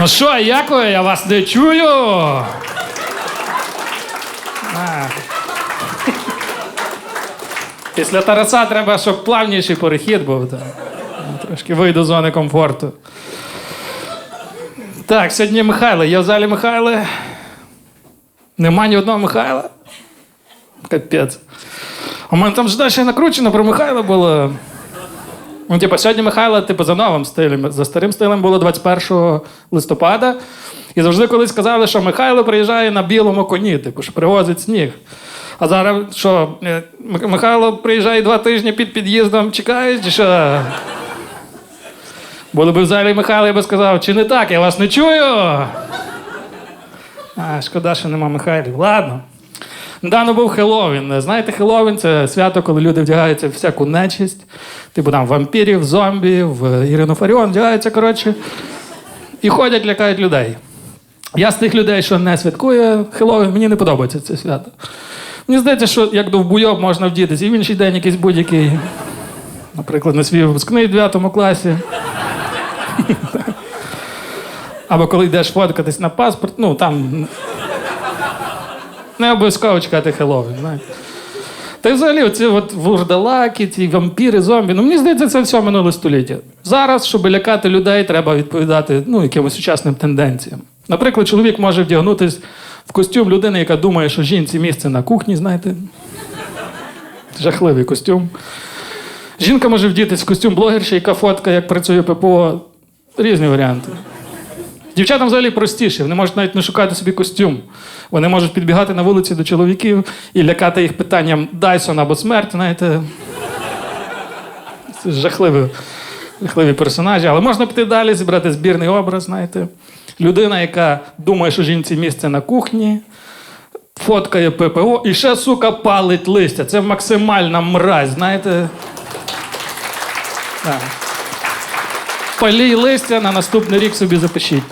Ну що, як ви? Я вас не чую. А. Після Тараса треба, щоб плавніший перехід був. Ну, Трошки вийду з зони комфорту. Так, сьогодні Михайло. Є в залі Михайло. Нема ні одного Михайла. Капець. У мене там ж далі накручено про Михайла було. Ну, типу, сьогодні Михайло, типу, за новим стилем. За старим стилем було 21 листопада. І завжди колись казали, що Михайло приїжджає на білому коні, типу, що привозить сніг. А зараз що, е, Михайло приїжджає два тижні під під'їздом, чекає, чи що? Були б в залі Михайло, я би сказав, чи не так, я вас не чую. А, шкода, що нема Михайлів. Ладно. Недавно був Хеллоуін. Знаєте, Хеллоуін це свято, коли люди вдягаються в всяку нечисть. Типу там вампірів, зомбі, в Ірину Фаріон вдягаються, коротше. І ходять, лякають людей. Я з тих людей, що не святкує Хеллоуін, мені не подобається це свято. Мені здається, що як до вбуйоб можна вдітися і в інший день якийсь будь-який, наприклад, на свій випускний в 9 класі. Або коли йдеш фоткатись на паспорт, ну там не обов'язково чекати Хеллоуін. Та й взагалі, оці от вурдалаки, ці вампіри, зомбі. Ну, мені здається, це все минуле століття. Зараз, щоб лякати людей, треба відповідати ну, якимось сучасним тенденціям. Наприклад, чоловік може вдягнутися в костюм людини, яка думає, що жінці місце на кухні, знаєте. Жахливий костюм. Жінка може вдітись в костюм блогерші, яка фотка, як працює ППО. Різні варіанти. Дівчатам взагалі простіше, вони можуть навіть не шукати собі костюм. Вони можуть підбігати на вулиці до чоловіків і лякати їх питанням Дайсон або смерть, знаєте. Це жахливі, жахливі персонажі. Але можна піти далі, зібрати збірний образ, знаєте. Людина, яка думає, що жінці місце на кухні, фоткає ППО і ще, сука, палить листя. Це максимальна мразь, знаєте. Так. Палій листя на наступний рік собі запишіть.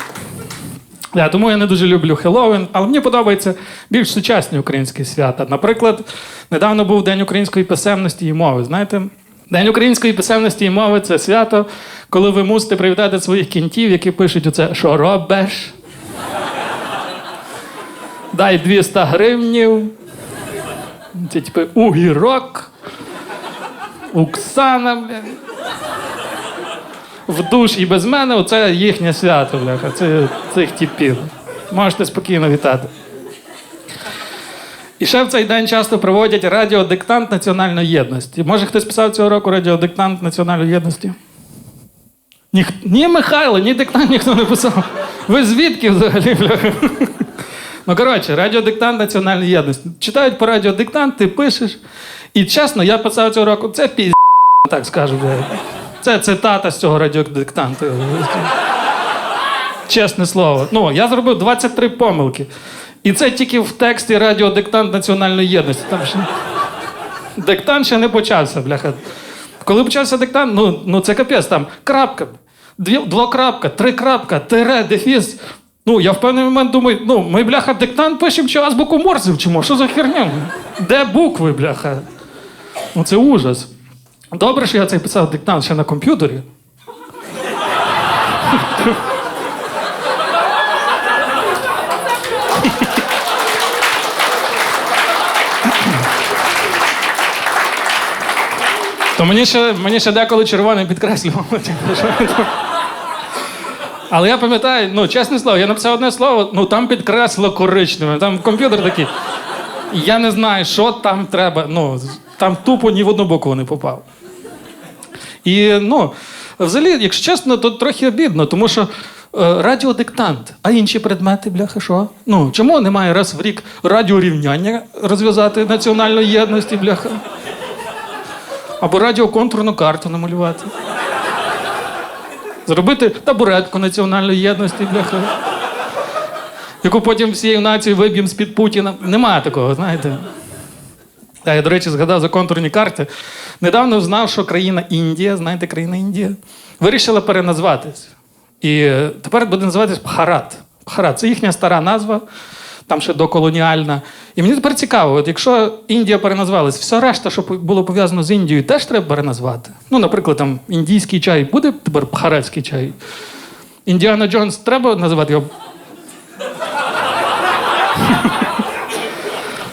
Да, тому я не дуже люблю Хеллоуін, але мені подобаються більш сучасні українські свята. Наприклад, недавно був День української писемності і мови. Знаєте, День української писемності і мови це свято, коли ви мусите привітати своїх кінтів, які пишуть оце, що робиш. Дай 200 гривнів. Це типу угірок. Оксана, бля в душ і без мене, оце їхнє свято, бляха. Це цих типів. Можете спокійно вітати. І ще в цей день часто проводять радіодиктант національної єдності. Може, хтось писав цього року радіодиктант національної єдності? Ніх... Ні, Михайло, ні диктант ніхто не писав. Ви звідки взагалі, бляха? Ну, коротше, радіодиктант національної єдності. Читають по радіодиктант, ти пишеш. І чесно, я писав цього року, це пізд, так скажу. бля. Це цитата з цього радіодиктанту. Чесне слово. Ну, я зробив 23 помилки. І це тільки в тексті радіодиктант національної єдності. Там ще... Диктант ще не почався, бляха. Коли почався диктант, ну, ну це капець, там крапка, дві, двокрапка, три крапка, тире, дефіс. Ну, я в певний момент думаю, ну, ми, бляха, диктант пишемо чи азбуку Морзе вчимо? Що за херня? Де букви, бляха? Ну, це ужас. Добре, що я цей писав диктант ще на комп'ютері. То мені ще, мені ще деколи червоним підкреслював. Але я пам'ятаю, ну, чесне слово, я написав одне слово, ну там підкреслило коричневе, там комп'ютер такий. Я не знаю, що там треба. Ну, там тупо ні в одну букву не попав. І ну, взагалі, якщо чесно, то трохи обідно, тому що е, радіодиктант, а інші предмети, бляха, що? Ну, чому немає раз в рік радіорівняння розв'язати національної єдності, бляха? Або радіоконтурну карту намалювати. Зробити табуретку національної єдності, бляха. Яку потім всією нацією виб'ємо з-під Путіна. Немає такого, знаєте. Я, до речі, згадав за контурні карти. Недавно знав, що країна Індія, знаєте, країна Індія, вирішила переназватись. І тепер буде називатись Бхарат. Бхарат це їхня стара назва, там ще доколоніальна. І мені тепер цікаво, от якщо Індія переназвалась, все решта, що було пов'язано з Індією, теж треба переназвати. Ну, наприклад, там індійський чай буде тепер бхаратський чай. Індіана Джонс треба називати його.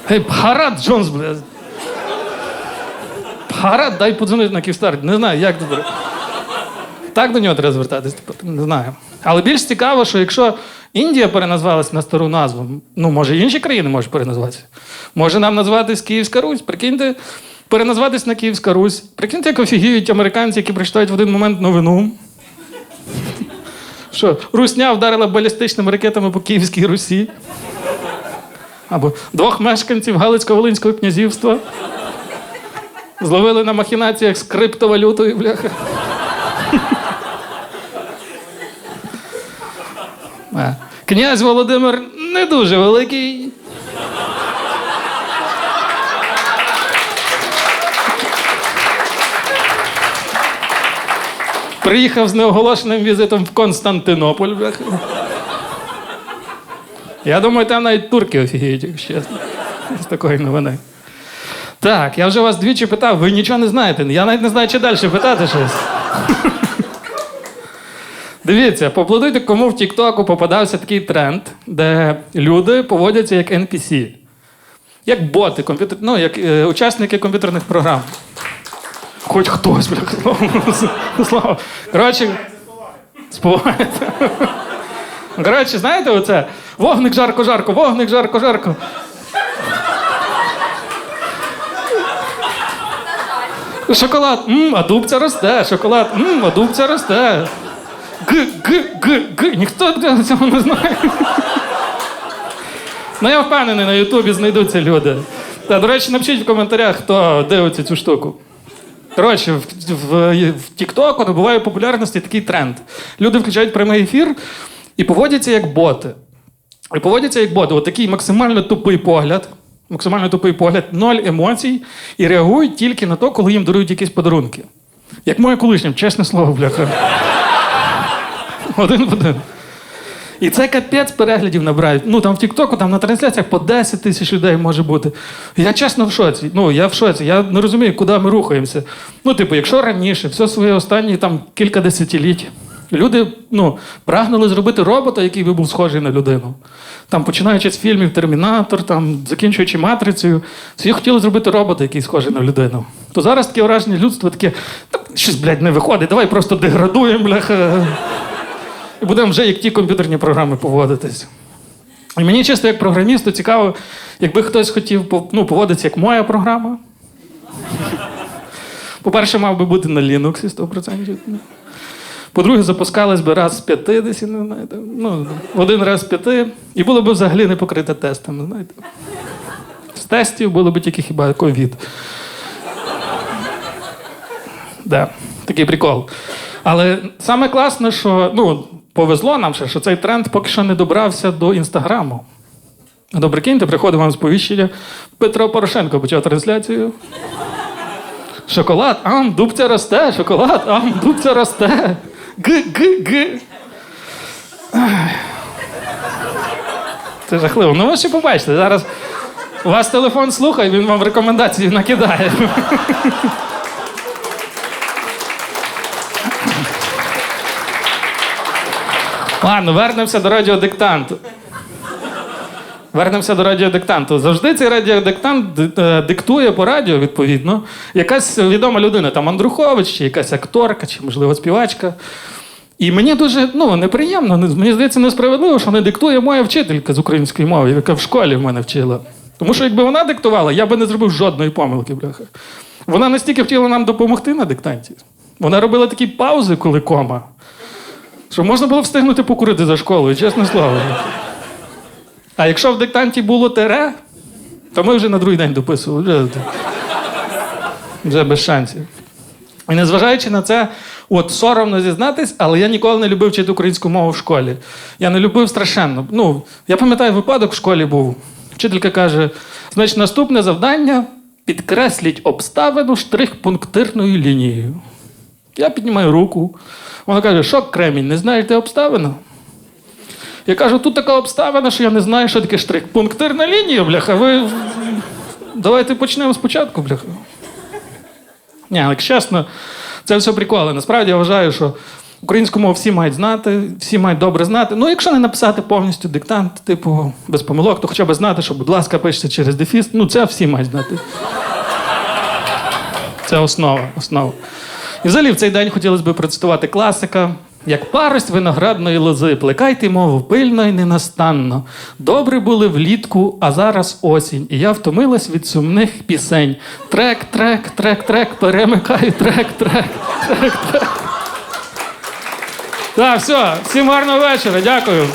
Гей, Бхарат Джонс, бля. Бхарат, дай подзвонити на Київстар. Не знаю, як тут. Так до нього треба звертатись, тепер, не знаю. Але більш цікаво, що якщо Індія переназвалась на стару назву, ну, може, інші країни можуть переназватися. Може нам назватись Київська Русь. Прикиньте, переназватись на Київська Русь. Прикиньте, як офігіють американці, які прочитають в один момент новину. Що, Русня вдарила балістичними ракетами по Київській Русі. Або двох мешканців Галицько-Волинського князівства. Зловили на махінаціях з криптовалютою, бляха. Е, Князь Володимир не дуже великий. Приїхав з неоголошеним візитом в Константинополь. бляха. Я думаю, там навіть турки офігіють, якщо чесно. З такої новини. Так, я вже вас двічі питав, ви нічого не знаєте. Я навіть не знаю, чи далі питати щось. Дивіться, поаплодуйте, кому в Тіктоку попадався такий тренд, де люди поводяться як NPC. Як боти, комп'ютер... ну, як е, учасники комп'ютерних програм. Хоч хтось, бля, слава-. Коротше, співаєте. Коротше, знаєте, оце вогник жарко-жарко, вогник жарко-жарко. Шоколад, м, а дубця росте, шоколад, м, а дубця росте. Г, г, г, г. Ніхто цього не знає. Ну, я впевнений, на Ютубі знайдуться люди. Та, до речі, напишіть в коментарях, хто дивиться цю штуку. Коротше, в, Тіктоку набуває популярності такий тренд. Люди включають прямий ефір і поводяться як боти. І поводяться як боти. От максимально тупий погляд. Максимально тупий погляд, ноль емоцій, і реагують тільки на те, коли їм дарують якісь подарунки. Як моя колишня, чесне слово, бляха. Один в один. І це капець переглядів набирають. Ну там в Тіктоку, там на трансляціях по 10 тисяч людей може бути. Я чесно в шоці. Ну, я в шоці. Я не розумію, куди ми рухаємося. Ну, типу, якщо раніше, все своє останні там кілька десятиліть, люди ну, прагнули зробити робота, який би був схожий на людину. Там, починаючи з фільмів Термінатор, там, закінчуючи матрицею, всі хотіли зробити робота, який схожий на людину. То зараз таке враження людство таке, щось, блядь, не виходить, давай просто деградуємо, бляха. І будемо вже як ті комп'ютерні програми поводитись. І мені чисто як програмісту цікаво, якби хтось хотів ну, поводитися як моя програма. По-перше, мав би бути на Linux 100%. По-друге, запускалась би раз з п'яти десь, не знаєте. Ну, один раз з п'яти, і було б взагалі не покрите тестами, знаєте. З тестів було б тільки хіба ковід. Да, такий прикол. Але саме класне, що ну, повезло нам ще, що цей тренд поки що не добрався до інстаграму. Добре, киньте, приходить вам сповіщення. Петро Порошенко почав трансляцію. Шоколад, ам, дубця росте, шоколад, ам, дубця росте. Г, г, г. Це жахливо. Ну ви ще побачите, зараз у вас телефон слухає, він вам рекомендації накидає. Ладно, вернемося до радіодиктанту. Вернемося до радіодиктанту. Завжди цей радіодиктант е, диктує по радіо, відповідно, якась відома людина, там Андрухович, чи якась акторка, чи, можливо, співачка. І мені дуже ну, неприємно, мені здається, несправедливо, що не диктує моя вчителька з української мови, яка в школі в мене вчила. Тому що якби вона диктувала, я би не зробив жодної помилки, бляха. Вона настільки хотіла нам допомогти на диктанті. Вона робила такі паузи, коли кома. Що можна було встигнути покурити за школою, чесне слово. А якщо в диктанті було тере, то ми вже на другий день дописували. Вже, без шансів. І незважаючи на це, от соромно зізнатись, але я ніколи не любив вчити українську мову в школі. Я не любив страшенно. Ну, я пам'ятаю, випадок в школі був. Вчителька каже: значить, наступне завдання підкресліть обставину штрих-пунктирною лінією. Я піднімаю руку. Вона каже, що кремінь, не знаєте обставину? Я кажу, тут така обставина, що я не знаю, що таке штрих. Пунктирна лінія, бляха. Ви давайте почнемо спочатку, бляха. Ні, але чесно, це все приколи. Насправді я вважаю, що Українську мову всі мають знати, всі мають добре знати. Ну, якщо не написати повністю диктант, типу, без помилок, то хоча б знати, що, будь ласка, пишеться через дефіс. Ну, це всі мають знати. Це основа, основа. І взагалі в цей день хотілося б процитувати класика. Як парость виноградної лози, плекайте мову пильно і ненастанно. Добре були влітку, а зараз осінь. І я втомилась від сумних пісень. Трек, трек, трек, трек, перемикаю, трек, трек, трек, трек. Так, все, всім гарного вечора, дякую.